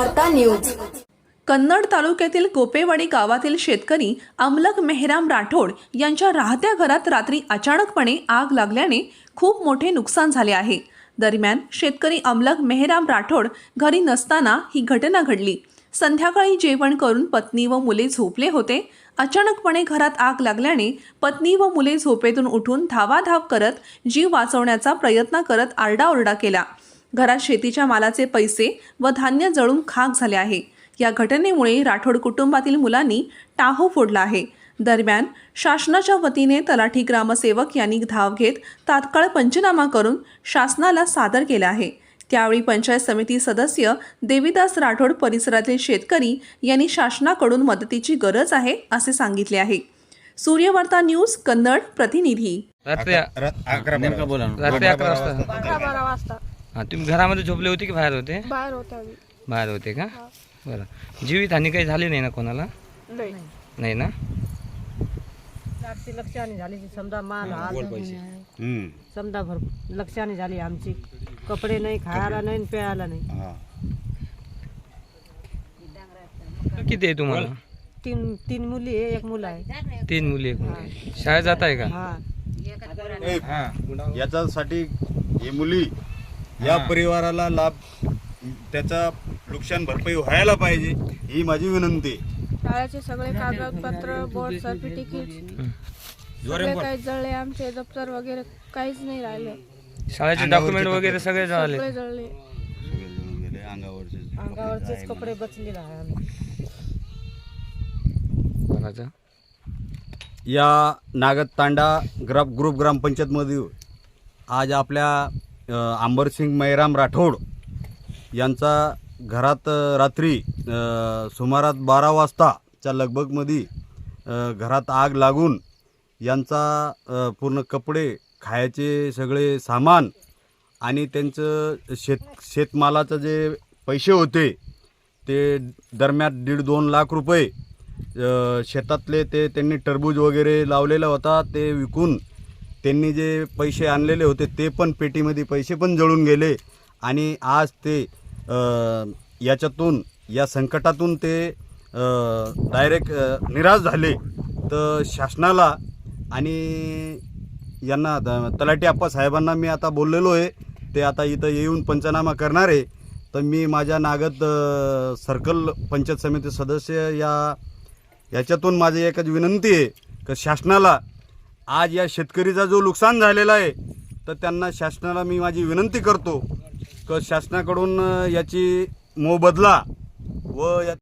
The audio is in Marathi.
न्यूज. कन्नड तालुक्यातील कोपेवाडी गावातील शेतकरी अमलक मेहराम राठोड यांच्या राहत्या घरात रात्री अचानकपणे आग लागल्याने खूप मोठे नुकसान झाले आहे. दरम्यान शेतकरी अमलक मेहराम राठोड घरी नसताना ही घटना घडली. संध्याकाळी जेवण करून पत्नी व मुले झोपले होते. अचानकपणे घरात आग लागल्याने पत्नी व मुले झोपेतून उठून धावाधाव करत जीव वाचवण्याचा प्रयत्न करत आरडाओरडा केला. घरात शेतीच्या मालाचे पैसे व धान्य जळून खाक झाले आहे या घटनेमुळे राठोड कुटुंबातील मुलांनी टाहो फोडला आहे दरम्यान शासनाच्या वतीने तलाठी ग्रामसेवक यांनी धाव घेत तात्काळ पंचनामा करून शासनाला सादर केला आहे त्यावेळी पंचायत समिती सदस्य देविदास राठोड परिसरातील शेतकरी यांनी शासनाकडून मदतीची गरज आहे असे सांगितले आहे सूर्यवार्ता न्यूज कन्नड प्रतिनिधी रात्री अकरा वाजता हा तुम्ही घरामध्ये झोपले होते की बाहेर होते? बाहेर होते आम्ही. बाहेर होते का? बरं. जीवितहानी काही झाली नाही ना कोणाला? नाही. नाही ना? लक्षाने झाली समजा माल हम्म. समजा भर लक्षाने झाली आमची. कपडे नाही खायला नाही प्यायला नाही. हा. किती आहे तुम्हाला? तीन तीन मुली आहे एक मुलं आहे. तीन मुली एक मुलगी शाळेत जात आहे का? हा. एक याच्यासाठी ही मुली या परिवाराला लाभ त्याचा नुकसान भरपाई व्हायला पाहिजे ही माझी विनंती आहे. शाळेचे सगळे कागदपत्र बोर्ड सर्टिफिकेट सगळे काही जळले आमचे दप्तर वगैरे काहीच नाही राहिले. शाळेचे डॉक्युमेंट वगैरे सगळे झाले सगळे जळले. सगळे जळून गेले अंगावरचे अंगावरचेच कपडे बचलेले आहे आम्ही. बघायचं या नागतांडा ग्राम ग्रुप ग्रामपंचायतमध्ये आज आपल्या आंबरसिंग मैराम राठोड यांचा घरात रात्री सुमारात बारा वाजताच्या लगबगमध्ये घरात आग लागून यांचा पूर्ण कपडे खायचे सगळे सामान आणि त्यांचं शेत शेतमालाचं जे पैसे होते ते दरम्यान दीड दोन लाख रुपये शेतातले ते त्यांनी टरबूज वगैरे लावलेला होता ते विकून त्यांनी जे पैसे आणलेले होते ते पण पेटीमध्ये पैसे पण जळून गेले. आणि आज ते याच्यातून या संकटातून ते डायरेक्ट निराश झाले. तर शासनाला आणि यांना तलाटी तलाठी आप्पा साहेबांना मी आता बोललेलो आहे. ते आता इथं येऊन पंचनामा करणार आहे. तर मी माझ्या नागद सर्कल पंचायत समिती सदस्य या याच्यातून माझी एकच विनंती आहे. की शासनाला आज या शेतकरीचा जो नुकसान झालेला आहे तर त्यांना शासनाला मी माझी विनंती करतो क शासनाकडून याची मोबदला व या